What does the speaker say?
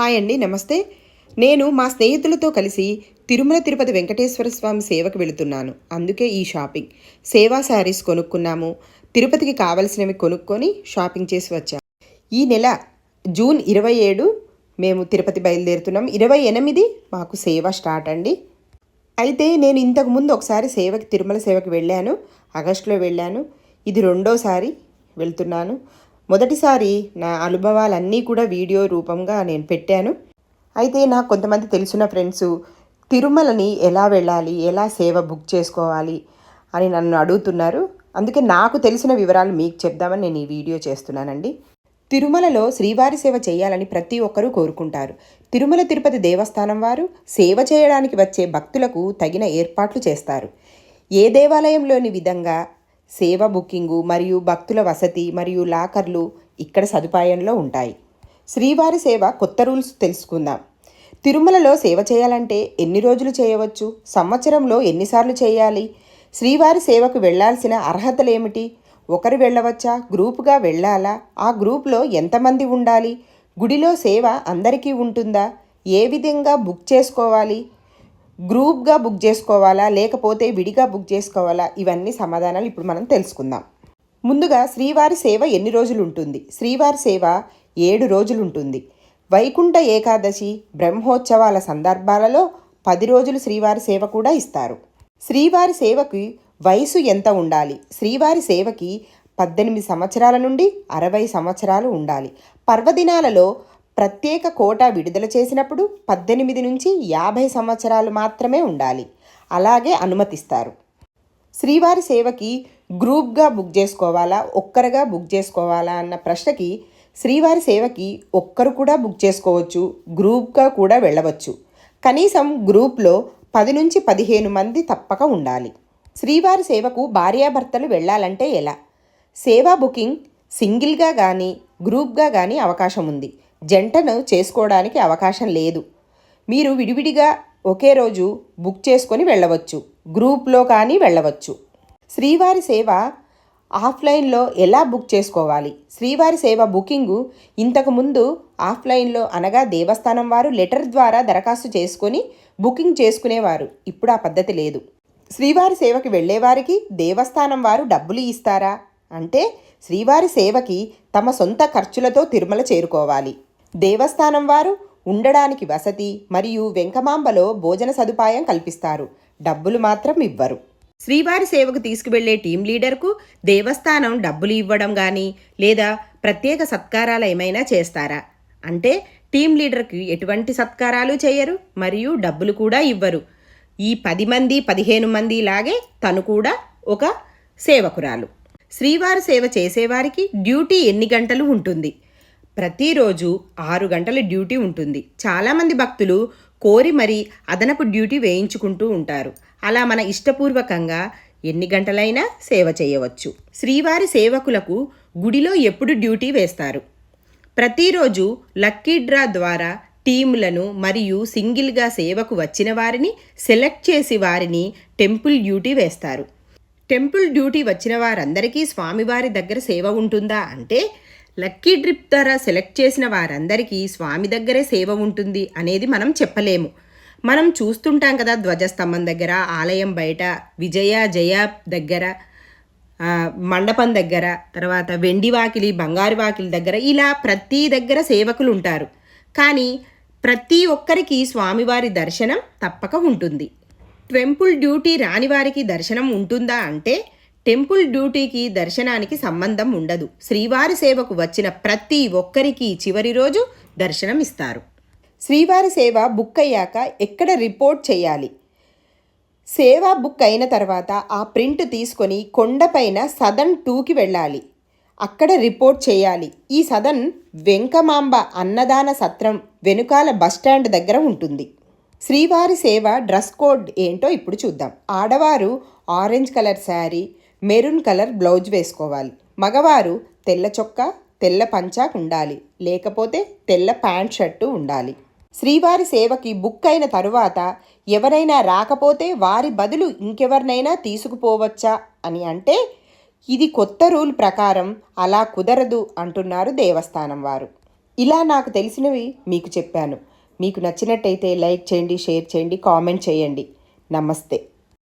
Hi అండి నమస్తే. నేను మా స్నేహితులతో కలిసి తిరుమల తిరుపతి వెంకటేశ్వర స్వామి సేవకు వెళుతున్నాను. అందుకే ఈ షాపింగ్. సేవా శారీస్ కొనుక్కున్నాము. తిరుపతికి కావలసినవి కొనుక్కొని షాపింగ్ చేసి వచ్చాము ఈ నెల జూన్ ఇరవై ఏడు మేము తిరుపతి బయలుదేరుతున్నాం. ఇరవై ఎనిమిది మాకు సేవ స్టార్ట్ అండి. అయితే నేను ఇంతకుముందు ఒకసారి సేవకి తిరుమల సేవకి వెళ్ళాను. ఆగస్టులో వెళ్ళాను. ఇది రెండోసారి వెళ్తున్నాను. మొదటిసారి నా అనుభవాలన్నీ కూడా వీడియో రూపంగా నేను పెట్టాను. అయితే నాకు కొంతమంది తెలిసిన ఫ్రెండ్స్ తిరుమలని ఎలా వెళ్ళాలి ఎలా సేవ బుక్ చేసుకోవాలి అని నన్ను అడుగుతున్నారు. అందుకే నాకు తెలిసిన వివరాలు మీకు చెప్దామని నేను ఈ వీడియో చేస్తున్నానండి. తిరుమలలో శ్రీవారి సేవ చేయాలని ప్రతి ఒక్కరూ కోరుకుంటారు. తిరుమల తిరుపతి దేవస్థానం వారు సేవ చేయడానికి వచ్చే భక్తులకు తగిన ఏర్పాట్లు చేస్తారు. ఏ దేవాలయంలోని విధంగా సేవ బుకింగు మరియు భక్తుల వసతి మరియు లాకర్లు ఇక్కడ సదుపాయంలో ఉంటాయి. శ్రీవారి సేవ కొత్త రూల్స్ తెలుసుకుందాం. తిరుమలలో సేవ చేయాలంటే ఎన్ని రోజులు చేయవచ్చు? సంవత్సరంలో ఎన్నిసార్లు చేయాలి? శ్రీవారి సేవకు వెళ్ళాల్సిన అర్హతలేమిటి? ఒకరు వెళ్ళవచ్చా? గ్రూపుగా వెళ్ళాలా? ఆ గ్రూప్లో ఎంతమంది ఉండాలి? గుడిలో సేవ అందరికీ ఉంటుందా? ఏ విధంగా బుక్ చేసుకోవాలి? గ్రూప్గా బుక్ చేసుకోవాలా? లేకపోతే విడిగా బుక్ చేసుకోవాలా? ఇవన్నీ సమాధానాలు ఇప్పుడు మనం తెలుసుకుందాం. ముందుగా శ్రీవారి సేవ ఎన్ని రోజులు ఉంటుంది శ్రీవారి సేవ ఏడు రోజులు ఉంటుంది వైకుంఠ ఏకాదశి బ్రహ్మోత్సవాల సందర్భాలలో పది రోజులు శ్రీవారి సేవ కూడా ఇస్తారు. శ్రీవారి సేవకి వయసు ఎంత ఉండాలి? శ్రీవారి సేవకి పద్దెనిమిది సంవత్సరాల నుండి అరవై సంవత్సరాలు ఉండాలి. పర్వదినాలలో ప్రత్యేక కోటా విడుదల చేసినప్పుడు పద్దెనిమిది నుంచి యాభై సంవత్సరాలు మాత్రమే ఉండాలి. అలాగే అనుమతిస్తారు. శ్రీవారి సేవకి గ్రూప్గా బుక్ చేసుకోవాలా? ఒక్కరుగా బుక్ చేసుకోవాలా? అన్న ప్రశ్నకి శ్రీవారి సేవకి ఒక్కరు కూడా బుక్ చేసుకోవచ్చు. గ్రూప్గా కూడా వెళ్ళవచ్చు. కనీసం గ్రూప్లో పది నుంచి పదిహేను మంది తప్పక ఉండాలి. శ్రీవారి సేవకు భార్యాభర్తలు వెళ్ళాలంటే ఎలా? సేవా బుకింగ్ సింగిల్గా కానీ గ్రూప్గా కానీ అవకాశం ఉంది. జంటను చేసుకోవడానికి అవకాశం లేదు. మీరు విడివిడిగా ఒకే రోజు బుక్ చేసుకొని వెళ్ళవచ్చు. గ్రూప్లో కానీ వెళ్ళవచ్చు. శ్రీవారి సేవ ఆఫ్లైన్లో ఎలా బుక్ చేసుకోవాలి? శ్రీవారి సేవ బుకింగు ఇంతకు ముందు ఆఫ్లైన్లో అనగా దేవస్థానం వారు లెటర్ ద్వారా దరఖాస్తు చేసుకొని బుకింగ్ చేసుకునేవారు. ఇప్పుడు ఆ పద్ధతి లేదు. శ్రీవారి సేవకి వెళ్ళేవారికి దేవస్థానం వారు డబ్బులు ఇస్తారా? అంటే శ్రీవారి సేవకి తమ సొంత ఖర్చులతో తిరుమల చేరుకోవాలి. దేవస్థానం వారు ఉండడానికి వసతి మరియు వెంకమాంబలో భోజన సదుపాయం కల్పిస్తారు. డబ్బులు మాత్రం ఇవ్వరు. శ్రీవారి సేవకు తీసుకువెళ్ళే టీం లీడర్కు దేవస్థానం డబ్బులు ఇవ్వడం కానీ లేదా ప్రత్యేక సత్కారాలు ఏమైనా చేస్తారా? అంటే టీం లీడర్కి ఎటువంటి సత్కారాలు చేయరు మరియు డబ్బులు కూడా ఇవ్వరు. ఈ పది మంది పదిహేను మంది లాగే తను కూడా ఒక సేవకురాలు. శ్రీవారి సేవ చేసేవారికి డ్యూటీ ఎన్ని గంటలు ఉంటుంది? ప్రతిరోజు ఆరు గంటల డ్యూటీ ఉంటుంది. చాలామంది భక్తులు కోరి మరీ అదనపు డ్యూటీ వేయించుకుంటూ ఉంటారు. అలా మన ఇష్టపూర్వకంగా ఎన్ని గంటలైనా సేవ చేయవచ్చు. శ్రీవారి సేవకులకు గుడిలో ఎప్పుడు డ్యూటీ వేస్తారు? ప్రతిరోజు లక్కీ డ్రా ద్వారా టీములను మరియు సింగిల్గా సేవకు వచ్చిన వారిని సెలెక్ట్ చేసి వారిని టెంపుల్ డ్యూటీ వేస్తారు. టెంపుల్ డ్యూటీ వచ్చిన వారందరికీ స్వామివారి దగ్గర సేవ ఉంటుందా అంటే లక్కీ డ్రిప్ ద్వారా సెలెక్ట్ చేసిన వారందరికీ స్వామి దగ్గరే సేవ ఉంటుంది అనేది మనం చెప్పలేము. మనం చూస్తుంటాం కదా ధ్వజస్తంభం దగ్గర ఆలయం బయట విజయ జయ దగ్గర మండపం దగ్గర తర్వాత వెండి వాకిలి బంగారు వాకిలి దగ్గర ఇలా ప్రతి దగ్గర సేవకులు ఉంటారు. కానీ ప్రతి ఒక్కరికి స్వామివారి దర్శనం తప్పక ఉంటుంది. టెంపుల్ డ్యూటీ రాని వారికి దర్శనం ఉంటుందా అంటే టెంపుల్ డ్యూటీకి దర్శనానికి సంబంధం ఉండదు. శ్రీవారి సేవకు వచ్చిన ప్రతి ఒక్కరికి చివరి రోజు దర్శనం ఇస్తారు శ్రీవారి సేవ బుక్ అయ్యాక ఎక్కడ రిపోర్ట్ చేయాలి? సేవ బుక్ అయిన తర్వాత ఆ ప్రింట్ తీసుకొని కొండపైన సదన్ టూకి వెళ్ళాలి. అక్కడ రిపోర్ట్ చేయాలి. ఈ సదన్ వెంకమాంబ అన్నదాన సత్రం వెనుకాల బస్టాండ్ దగ్గర ఉంటుంది. శ్రీవారి సేవ డ్రెస్ కోడ్ ఏంటో ఇప్పుడు చూద్దాం. ఆడవారు orange colour sari maroon colour blouse వేసుకోవాలి. మగవారు తెల్ల చొక్కా తెల్ల పంచా ఉండాలి. లేకపోతే తెల్ల ప్యాంట్ షర్టు ఉండాలి. శ్రీవారి సేవకి బుక్ అయిన తరువాత ఎవరైనా రాకపోతే వారి బదులు ఇంకెవరినైనా తీసుకుపోవచ్చా అని అంటే ఇది కొత్త రూల్ ప్రకారం అలా కుదరదు అంటున్నారు దేవస్థానం వారు. ఇలా నాకు తెలిసినవి మీకు చెప్పాను. మీకు నచ్చినట్టయితే లైక్ చేయండి షేర్ చేయండి కామెంట్ చేయండి. నమస్తే.